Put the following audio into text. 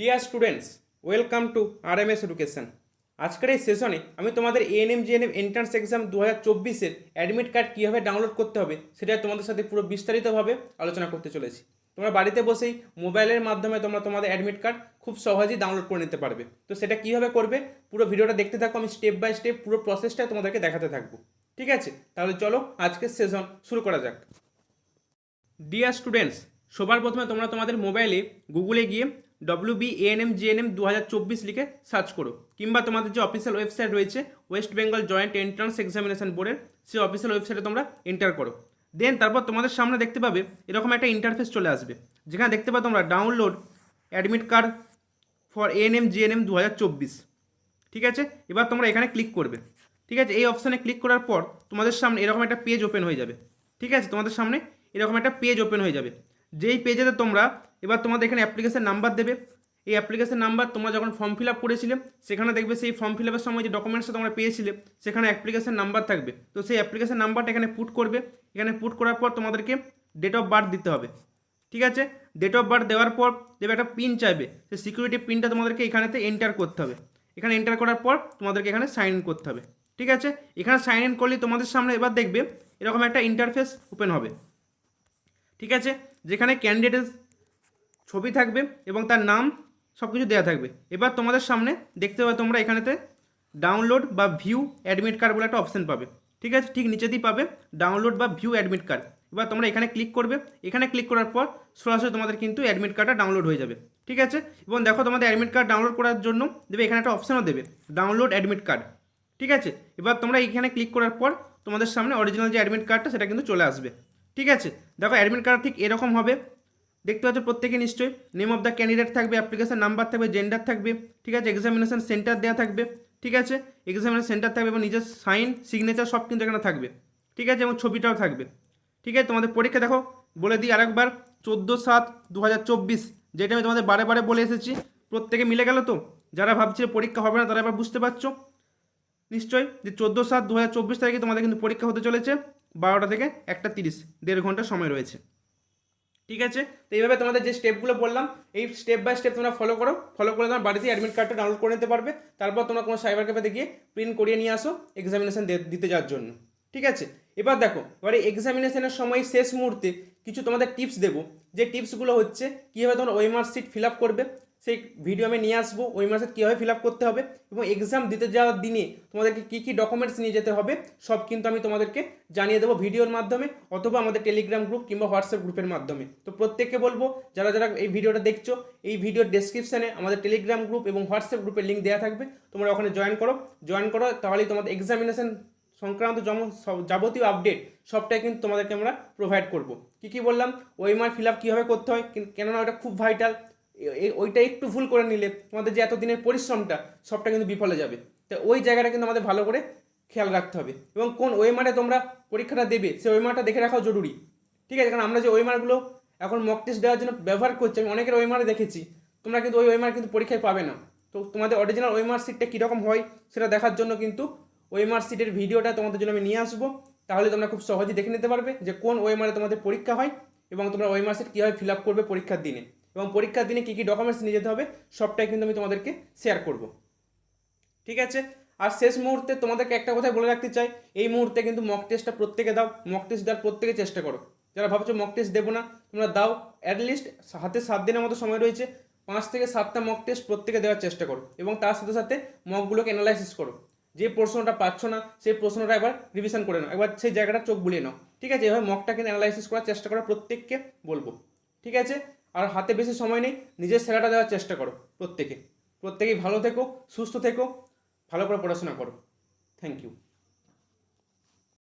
Dear students welcome to R M S education আজকের এই সেশনে আমি তোমাদের এএনএম জিএনএম এন্ট্রান্স এক্সাম দু হাজার চব্বিশের অ্যাডমিট কার্ড কীভাবে ডাউনলোড করতে হবে সেটা তোমাদের সাথে পুরো বিস্তারিতভাবে আলোচনা করতে চলেছি। তোমরা বাড়িতে বসেই মোবাইলের মাধ্যমে তোমরা তোমাদের অ্যাডমিট কার্ড খুব সহজেই ডাউনলোড করে নিতে পারবে। তো সেটা কীভাবে করবে পুরো ভিডিওটা দেখতে থাকো, আমি স্টেপ বাই স্টেপ পুরো প্রসেসটা তোমাদেরকে দেখাতে থাকব। ঠিক আছে? তাহলে চলো আজকের সেশন শুরু করা যাক। ডিয়ার স্টুডেন্টস সবার প্রথমে তোমরা তোমাদের মোবাইলে গুগলে গিয়ে ডব্লিউ বি এএনএম জিএনএম দু হাজার চব্বিশ লিখে সার্চ করো। কিংবা তোমাদের যে অফিসিয়াল ওয়েবসাইট রয়েছে West Bengal joint entrance examination বোর্ডের সেই অফিসিয়াল ওয়েবসাইটে তোমরা এন্টার করো। দেন তারপর তোমাদের সামনে দেখতে পাবে এরকম একটা ইন্টারফেস চলে আসবে। যেখানে দেখতে পাবে তোমরা download admit card for ANM GNM দু হাজার চব্বিশ। ঠিক আছে? এবার তোমরা এখানে ক্লিক করবে। ঠিক আছে? এই অপশানে ক্লিক করার পর তোমাদের সামনে এরকম একটা পেজ ওপেন হয়ে যাবে। ঠিক আছে? তোমাদের সামনে এরকম একটা পেজ ওপেন হয়ে যাবে। যেই পেজেতে তোমরা এবার তোমাদের এখানে অ্যাপ্লিকেশন নাম্বার দেবে। এই অ্যাপ্লিকেশন নাম্বার তোমরা যখন ফর্ম ফিল আপ করেছিলে, সেখানে দেখবে সেই ফর্ম ফিল আপের সময় যে ডকুমেন্টসটা তোমরা পেয়েছিলে, সেখানে অ্যাপ্লিকেশন নাম্বার থাকবে। তো সেই অ্যাপ্লিকেশন নাম্বারটা এখানে পুট করবে। এখানে পুট করার পর তোমাদেরকে ডেট অফ বার্থ দিতে হবে। ঠিক আছে? ডেট অফ বার্থ দেওয়ার পর দেবে একটা পিন চাইবে। সেই সিকিউরিটি পিনটা তোমাদেরকে এখানেতে এন্টার করতে হবে। এখানে এন্টার করার পর তোমাদেরকে এখানে সাইন ইন করতে হবে। ঠিক আছে? এখানে সাইন ইন করলে তোমাদের সামনে এবার দেখবে এরকম একটা ইন্টারফেস ওপেন হবে। ঠিক আছে? যেখানে ক্যান্ডিডেটের ছবি থাকবে এবং তার নাম সব কিছু দেওয়া থাকবে। এবার তোমাদের সামনে দেখতে পাবে তোমরা এখানেতে ডাউনলোড বা ভিউ অ্যাডমিট কার্ড বলে একটা অপশন পাবে। ঠিক আছে? ঠিক নিচেতেই পাবে ডাউনলোড বা ভিউ অ্যাডমিট কার্ড এবার তোমরা এখানে ক্লিক করবে। এখানে ক্লিক করার পর সরাসরি তোমাদের কিন্তু অ্যাডমিট কার্ডটা ডাউনলোড হয়ে যাবে। ঠিক আছে? এবং দেখো তোমাদের অ্যাডমিট কার্ড ডাউনলোড করার জন্য দেবে, এখানে একটা অপশানও দেবে ডাউনলোড অ্যাডমিট কার্ড ঠিক আছে? এবার তোমরা এখানে ক্লিক করার পর তোমাদের সামনে অরিজিনাল যে অ্যাডমিট কার্ডটা সেটা কিন্তু চলে আসবে। ঠিক আছে? দেখো অ্যাডমিট কার্ড ঠিক এরকম হবে। দেখতে পাচ্ছ প্রত্যেকে নিশ্চয়ই। নেম অফ দ্য ক্যান্ডিডেট থাকবে অ্যাপ্লিকেশন নাম্বার থাকবে জেন্ডার থাকবে, ঠিক আছে? এক্সামিনেশন সেন্টার দেওয়া থাকবে, ঠিক আছে? এক্সামিনেশন সেন্টার থাকবে এবং নিজের সাইন সিগনেচার সব কিন্তু এখানে থাকবে, ঠিক আছে? এবং ছবিটাও থাকবে, ঠিক আছে? তোমাদের পরীক্ষা দেখো, বলে দিই আরেকবার, চোদ্দ সাত দু যেটা আমি তোমাদের বারে বারে বলে এসেছি, প্রত্যেকে মিলে গেল তো? যারা ভাবছে পরীক্ষা হবে না, তারা এবার বুঝতে পারছ? নিশ্চয়ই? যে চোদ্দ সাত দু তারিখে তোমাদের কিন্তু পরীক্ষা হতে চলেছে, বারোটা থেকে একটা তিরিশ, দেড় ঘণ্টা সময় রয়েছে। ঠিক আছে? তো এইভাবে তোমাদের যে স্টেপগুলো বললাম, এই স্টেপ বাই স্টেপ তোমরা ফলো করো। ফলো করে তোমার বাড়িতে অ্যাডমিট কার্ডটা ডাউনলোড করে নিতে পারবে। তারপর তোমরা কোনো সাইবার ক্যাফেতে গিয়ে প্রিন্ট করিয়ে নিয়ে আসো এক্সামিনেশন দিতে যাওয়ার জন্য। ঠিক আছে? এবার দেখো, এবার এক্সামিনেশনের সময় শেষ মুহূর্তে কিছু তোমাদের টিপস দেবো। যে টিপসগুলো হচ্ছে, কীভাবে তোমার ওয়েমার শিট ফিল আপ করবে সেই ভিডিও আমি নিয়ে আসব, ওই মাসে কীভাবে ফিল আপ করতে হবে এবং এক্সাম দিতে যাওয়ার দিনে তোমাদেরকে কী কী ডকুমেন্টস নিয়ে যেতে হবে, সব কিন্তু আমি তোমাদেরকে জানিয়ে দেবো ভিডিওর মাধ্যমে অথবা আমাদের টেলিগ্রাম গ্রুপ কিংবা হোয়াটসঅ্যাপ গ্রুপের মাধ্যমে। তো প্রত্যেককে বলব, যারা যারা এই ভিডিওটা দেখছ, এই ভিডিওর ডেসক্রিপশানে আমাদের টেলিগ্রাম গ্রুপ এবং হোয়াটসঅ্যাপ গ্রুপের লিঙ্ক দেওয়া থাকবে, তোমরা ওখানে জয়েন করো। জয়েন করো, তাহলেই তোমাদের এক্সামিনেশন সংক্রান্ত যেমন সব যাবতীয় আপডেট সবটাই কিন্তু তোমাদেরকে আমরা প্রোভাইড করব। কী কী বললাম ওইমার ফিল আপ কীভাবে করতে হয় কেননা ওটা খুব ভাইটাল ওইটা একটু ভুল করে নিলে তোমাদের যে এতদিনের পরিশ্রমটা, সবটা কিন্তু বিফলে যাবে। তো ওই জায়গাটা কিন্তু আমাদের ভালো করে খেয়াল রাখতে হবে। এবং কোন ওয়েমারে তোমরা পরীক্ষাটা দেবে সেই ওয়েমারটা দেখে রাখাও জরুরি। ঠিক আছে? কারণ আমরা যে ওয়েমারগুলো এখন মক টেস্ট দেওয়ার জন্য ব্যবহার করছি, আমি অনেকের ওয়েমারে দেখেছি। তোমরা কিন্তু ওই ওয়েমার কিন্তু পরীক্ষায় পাবে না। তো তোমাদের অরিজিনাল ওয়েমার সিটটা কীরকম হয়, সেটা দেখার জন্য কিন্তু ওয়েমার সিটের ভিডিওটা তোমাদের জন্য আমি নিয়ে আসব। তাহলে তোমরা খুব সহজেই দেখে নিতে পারবে যে কোন ওয়েমারে তোমাদের পরীক্ষা হয় এবং তোমরা ওয়েমার সিট কীভাবে ফিল আপ করবে পরীক্ষার দিনে। এবং পরীক্ষার দিনে কী কী ডকুমেন্টস নিয়ে যেতে হবে, সবটাই কিন্তু আমি তোমাদেরকে শেয়ার করব। ঠিক আছে? আর শেষ মুহূর্তে তোমাদেরকে একটা কথাই বলে রাখতে চাই, এই মুহূর্তে কিন্তু মক টেস্টটা প্রত্যেকে দাও মক টেস্ট দেওয়ার প্রত্যেকে চেষ্টা করো। যারা ভাবছ মক টেস্ট দেবো না, তোমরা দাও অ্যাটলিস্ট হাতে সাত দিনের মতো সময় রয়েছে, পাঁচ থেকে সাতটা মক টেস্ট প্রত্যেকে দেওয়ার চেষ্টা করো এবং তার সাথে সাথে মকগুলোকে অ্যানালাইসিস করো। যে প্রশ্নটা পাচ্ছ না, সেই প্রশ্নটা একবার রিভিশন করে নাও, একবার সেই জায়গাটা চোখ বুলিয়ে নাও। ঠিক আছে? এভাবে মকটা কিন্তু অ্যানালাইসিস করার চেষ্টা করো প্রত্যেককে বলব। ঠিক আছে? আর হাতে বেশি সময় নেই, নিজের সেরাটা দেওয়ার চেষ্টা করো প্রত্যেকে। প্রত্যেকেই ভালো থেকো, সুস্থ থেকো, ভালো করে পড়াশোনা করো। Thank you